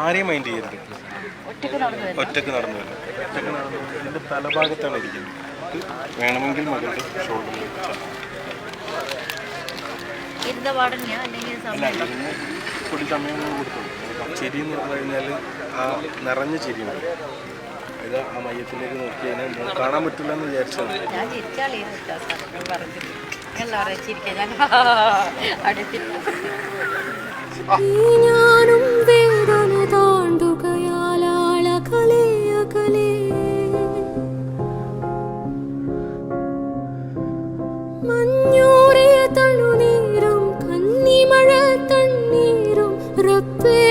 ആരെയും മൈൻഡ് ചെയ്യരുത്. ഒറ്റയ്ക്ക് നടന്നു വരും. ഒറ്റയ്ക്ക് നടന്നു വരും. ഇതിന്റെ തലഭാഗത്താണ് ഇരിക്കുന്നത്. വേണമെങ്കിൽ മകളുടെ ഷോൾഡറിൽ പൊടി സമയം കൊടുക്കും ചിരി എന്ന് പറഞ്ഞു കഴിഞ്ഞാൽ ആ നിറഞ്ഞ ചിരിയുണ്ട് ഇത് ആ മയത്തിലേക്ക് നോക്കി കഴിഞ്ഞാൽ കാണാൻ പറ്റില്ല എന്ന് വിചാരിച്ചത് ഞാൻ ഞാനും മഞ്ഞൂറിയ തണുനീരും കന്നിമഴ തണ്ണീരും റബ്ബേ